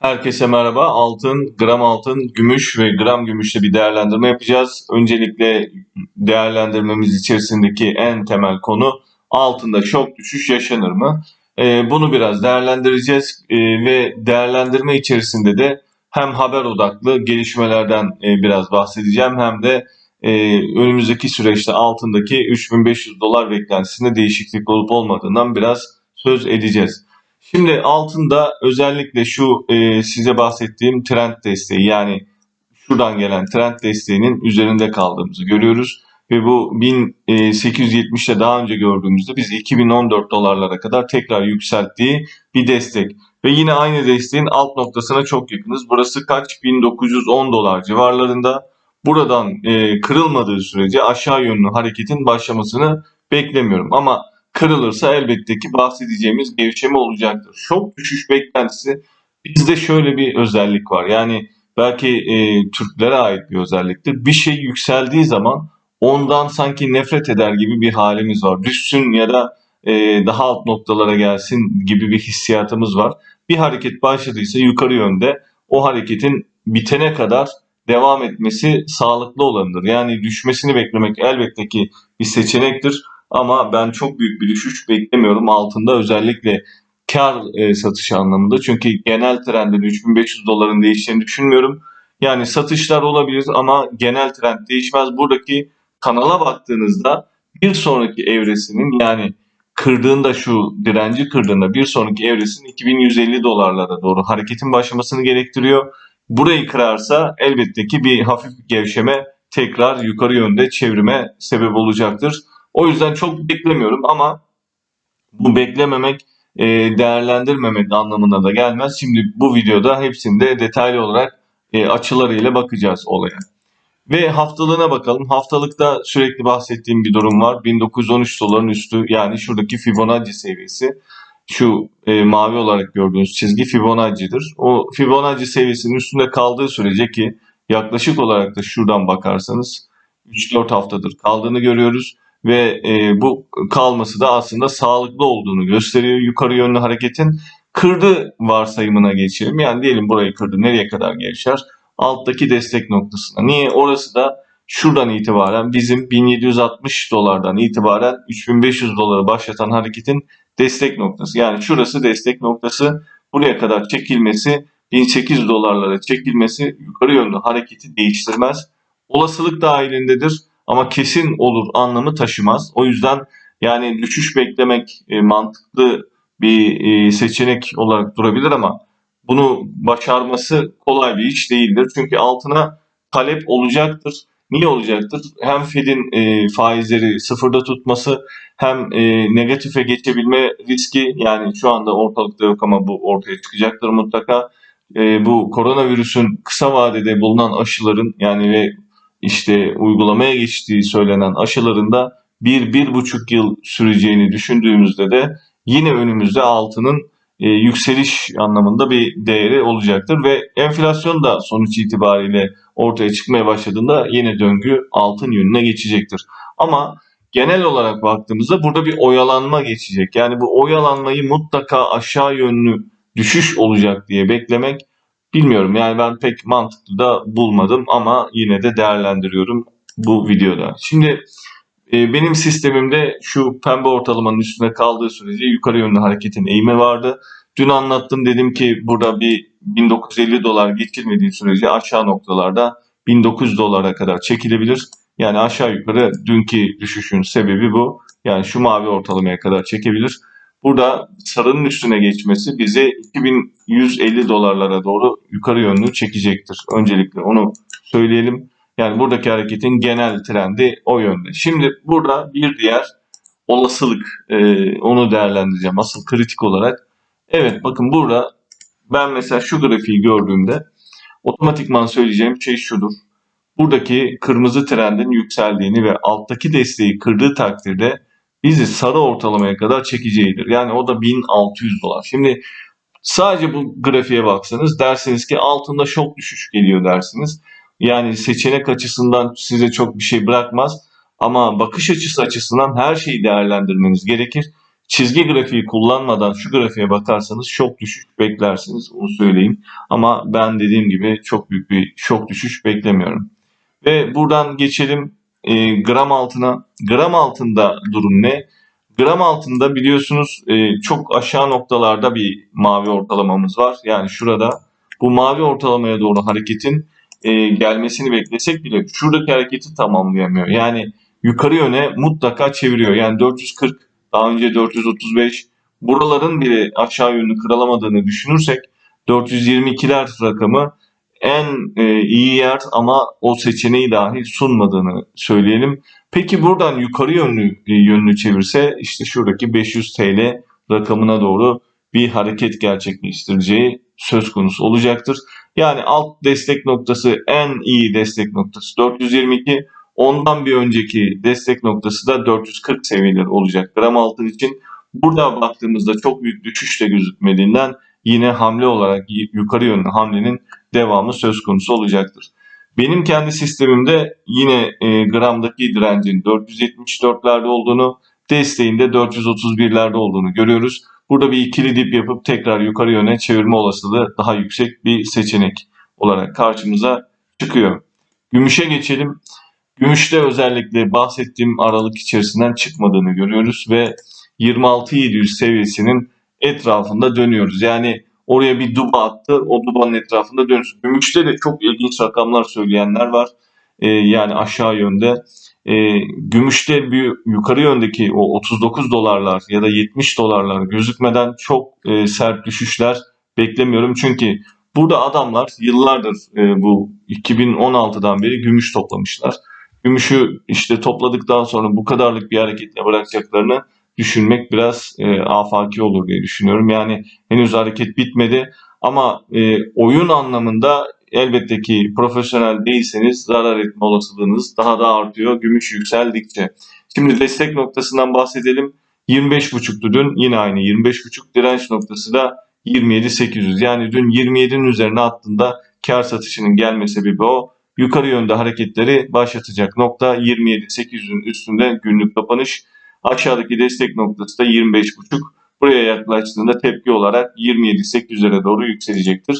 Herkese merhaba. Altın, gram altın, gümüş ve gram gümüşte bir değerlendirme yapacağız. Öncelikle değerlendirmemiz içerisindeki en temel konu altında şok düşüş yaşanır mı? Ee, bunu biraz değerlendireceğiz Ee, ve değerlendirme içerisinde de hem haber odaklı gelişmelerden e, biraz bahsedeceğim hem de e, önümüzdeki süreçte altındaki 3500 dolar beklentisinde değişiklik olup olmadığından biraz söz edeceğiz. Şimdi altında özellikle şu e, size bahsettiğim trend desteği yani şuradan gelen trend desteğinin üzerinde kaldığımızı görüyoruz. Ve bu 1870'te daha önce gördüğümüzde biz 2014 dolarlara kadar tekrar yükselttiği bir destek. Ve yine aynı desteğin alt noktasına çok yakınız. Burası kaç? 1910 dolar civarlarında. Buradan e, kırılmadığı sürece aşağı yönlü hareketin başlamasını beklemiyorum. Ama kırılırsa elbette ki bahsedeceğimiz gevşeme olacaktır. Şok düşüş beklentisi bizde şöyle bir özellik var. Yani belki e, Türklere ait bir özelliktir. Bir şey yükseldiği zaman ondan sanki nefret eder gibi bir halimiz var. Düşsün ya da e, daha alt noktalara gelsin gibi bir hissiyatımız var. Bir hareket başladıysa yukarı yönde o hareketin bitene kadar devam etmesi sağlıklı olanıdır. Yani düşmesini beklemek elbette ki bir seçenektir. Ama ben çok büyük bir düşüş beklemiyorum altında özellikle kar e, satışı anlamında. Çünkü genel trendin 3500 doların değişeceğini düşünmüyorum. Yani satışlar olabilir ama genel trend değişmez. Buradaki kanala baktığınızda bir sonraki evresinin yani kırdığında şu direnci kırdığında bir sonraki evresinin 2150 dolarlara doğru hareketin başlamasını gerektiriyor. Burayı kırarsa elbette ki bir hafif gevşeme tekrar yukarı yönde çevrime sebep olacaktır. O yüzden çok beklemiyorum ama bu beklememek e, değerlendirmemek anlamına da gelmez. Şimdi bu videoda hepsinde detaylı olarak e, açılarıyla bakacağız olaya. Ve haftalığına bakalım. Haftalıkta sürekli bahsettiğim bir durum var. 1913 doların üstü yani şuradaki Fibonacci seviyesi. Şu e, mavi olarak gördüğünüz çizgi Fibonacci'dir. O Fibonacci seviyesinin üstünde kaldığı sürece ki yaklaşık olarak da şuradan bakarsanız 3-4 haftadır kaldığını görüyoruz ve e, bu kalması da aslında sağlıklı olduğunu gösteriyor. Yukarı yönlü hareketin kırdı varsayımına geçelim. Yani diyelim burayı kırdı nereye kadar geçer? Alttaki destek noktasına. Niye? Orası da şuradan itibaren bizim 1760 dolardan itibaren 3500 doları başlatan hareketin destek noktası. Yani şurası destek noktası. Buraya kadar çekilmesi 1800 dolarlara çekilmesi yukarı yönlü hareketi değiştirmez. Olasılık dahilindedir ama kesin olur anlamı taşımaz. O yüzden yani düşüş beklemek e, mantıklı bir e, seçenek olarak durabilir ama bunu başarması kolay bir iş değildir. Çünkü altına talep olacaktır. Niye olacaktır? Hem Fed'in e, faizleri sıfırda tutması hem e, negatife geçebilme riski yani şu anda ortalıkta yok ama bu ortaya çıkacaktır mutlaka. E, bu koronavirüsün kısa vadede bulunan aşıların yani ve işte uygulamaya geçtiği söylenen aşılarında bir, bir buçuk yıl süreceğini düşündüğümüzde de yine önümüzde altının e, yükseliş anlamında bir değeri olacaktır ve enflasyon da sonuç itibariyle ortaya çıkmaya başladığında yine döngü altın yönüne geçecektir. Ama genel olarak baktığımızda burada bir oyalanma geçecek. Yani bu oyalanmayı mutlaka aşağı yönlü düşüş olacak diye beklemek bilmiyorum. Yani ben pek mantıklı da bulmadım ama yine de değerlendiriyorum bu videoda. Şimdi e, benim sistemimde şu pembe ortalamanın üstüne kaldığı sürece yukarı yönlü hareketin eğimi vardı. Dün anlattım dedim ki burada bir 1950 dolar geçilmediği sürece aşağı noktalarda 1900 dolara kadar çekilebilir. Yani aşağı yukarı dünkü düşüşün sebebi bu. Yani şu mavi ortalamaya kadar çekebilir. Burada sarının üstüne geçmesi bizi 2150 dolarlara doğru yukarı yönlü çekecektir. Öncelikle onu söyleyelim. Yani buradaki hareketin genel trendi o yönde. Şimdi burada bir diğer olasılık e, onu değerlendireceğim asıl kritik olarak. Evet bakın burada ben mesela şu grafiği gördüğümde otomatikman söyleyeceğim şey şudur. Buradaki kırmızı trendin yükseldiğini ve alttaki desteği kırdığı takdirde bizi sarı ortalamaya kadar çekeceğidir. Yani o da 1600 dolar. Şimdi sadece bu grafiğe baksanız dersiniz ki altında şok düşüş geliyor dersiniz. Yani seçenek açısından size çok bir şey bırakmaz. Ama bakış açısı açısından her şeyi değerlendirmeniz gerekir. çizgi grafiği kullanmadan şu grafiğe bakarsanız şok düşüş beklersiniz. Onu söyleyeyim. Ama ben dediğim gibi çok büyük bir şok düşüş beklemiyorum. Ve buradan geçelim e, gram altına. Gram altında durum ne? Gram altında biliyorsunuz e, çok aşağı noktalarda bir mavi ortalamamız var. Yani şurada bu mavi ortalamaya doğru hareketin e, gelmesini beklesek bile şuradaki hareketi tamamlayamıyor. Yani yukarı yöne mutlaka çeviriyor. Yani 440 daha önce 435 buraların bile aşağı yönlü kırılamadığını düşünürsek 422'ler rakamı en e, iyi yer ama o seçeneği dahi sunmadığını söyleyelim. Peki buradan yukarı yönlü e, yönlü çevirse işte şuradaki 500 TL rakamına doğru bir hareket gerçekleştireceği söz konusu olacaktır. Yani alt destek noktası en iyi destek noktası 422. Ondan bir önceki destek noktası da 440 seviyeleri olacak gram altın için. Burada baktığımızda çok büyük düşüş de gözükmediğinden yine hamle olarak yukarı yönlü hamlenin devamı söz konusu olacaktır. Benim kendi sistemimde yine e, gramdaki direncin 474'lerde olduğunu, desteğinde 431'lerde olduğunu görüyoruz. Burada bir ikili dip yapıp tekrar yukarı yöne çevirme olasılığı daha yüksek bir seçenek olarak karşımıza çıkıyor. Gümüşe geçelim. Gümüşte özellikle bahsettiğim aralık içerisinden çıkmadığını görüyoruz ve 26.700 seviyesinin etrafında dönüyoruz. Yani oraya bir duba attı. O dubanın etrafında dönüyoruz. Gümüşte de çok ilginç rakamlar söyleyenler var. Ee, yani aşağı yönde. Ee, gümüşte bir yukarı yöndeki o 39 dolarlar ya da 70 dolarlar gözükmeden çok e, sert düşüşler beklemiyorum. Çünkü burada adamlar yıllardır e, bu 2016'dan beri gümüş toplamışlar. Gümüşü işte topladıktan sonra bu kadarlık bir hareketle bırakacaklarını düşünmek biraz e, afaki olur diye düşünüyorum. Yani henüz hareket bitmedi ama e, oyun anlamında elbette ki profesyonel değilseniz zarar etme olasılığınız daha da artıyor gümüş yükseldikçe. Şimdi destek noktasından bahsedelim. 25.5'tu dün yine aynı 25.5 direnç noktası da 27.800 yani dün 27'nin üzerine attığında kar satışının gelme sebebi o. Yukarı yönde hareketleri başlatacak nokta 27.800'ün üstünde günlük kapanış. Aşağıdaki destek noktası da 25.5. Buraya yaklaştığında tepki olarak 27.800'lere doğru yükselecektir.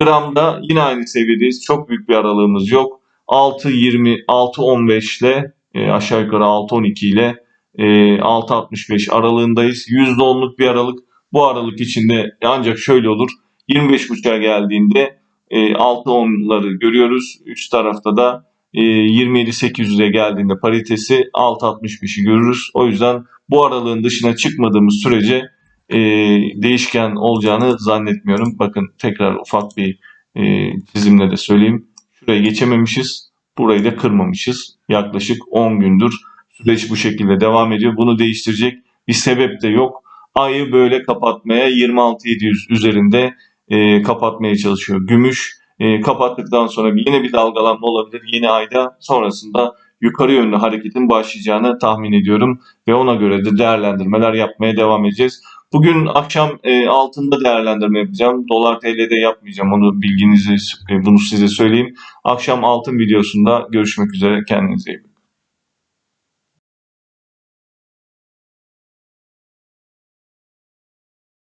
Gramda yine aynı seviyedeyiz. Çok büyük bir aralığımız yok. 6.20, 6.15 ile e, aşağı yukarı 6.12 ile e, 6.65 aralığındayız. %10'luk bir aralık. Bu aralık içinde ancak şöyle olur. 25.5'a geldiğinde e, 6.10'ları görüyoruz. Üst tarafta da 27.800'e geldiğinde paritesi 6.65'i görürüz. O yüzden bu aralığın dışına çıkmadığımız sürece e, değişken olacağını zannetmiyorum. Bakın tekrar ufak bir e, çizimle de söyleyeyim. Şuraya geçememişiz. Burayı da kırmamışız. Yaklaşık 10 gündür süreç bu şekilde devam ediyor. Bunu değiştirecek bir sebep de yok. Ayı böyle kapatmaya 26.700 üzerinde e, kapatmaya çalışıyor. Gümüş e, kapattıktan sonra yine bir dalgalanma olabilir. Yeni ayda sonrasında yukarı yönlü hareketin başlayacağını tahmin ediyorum ve ona göre de değerlendirmeler yapmaya devam edeceğiz. Bugün akşam e, altında değerlendirme yapacağım. Dolar TL'de yapmayacağım. Onu bilginizi, e, bunu size söyleyeyim. Akşam altın videosunda görüşmek üzere. Kendinize iyi bakın.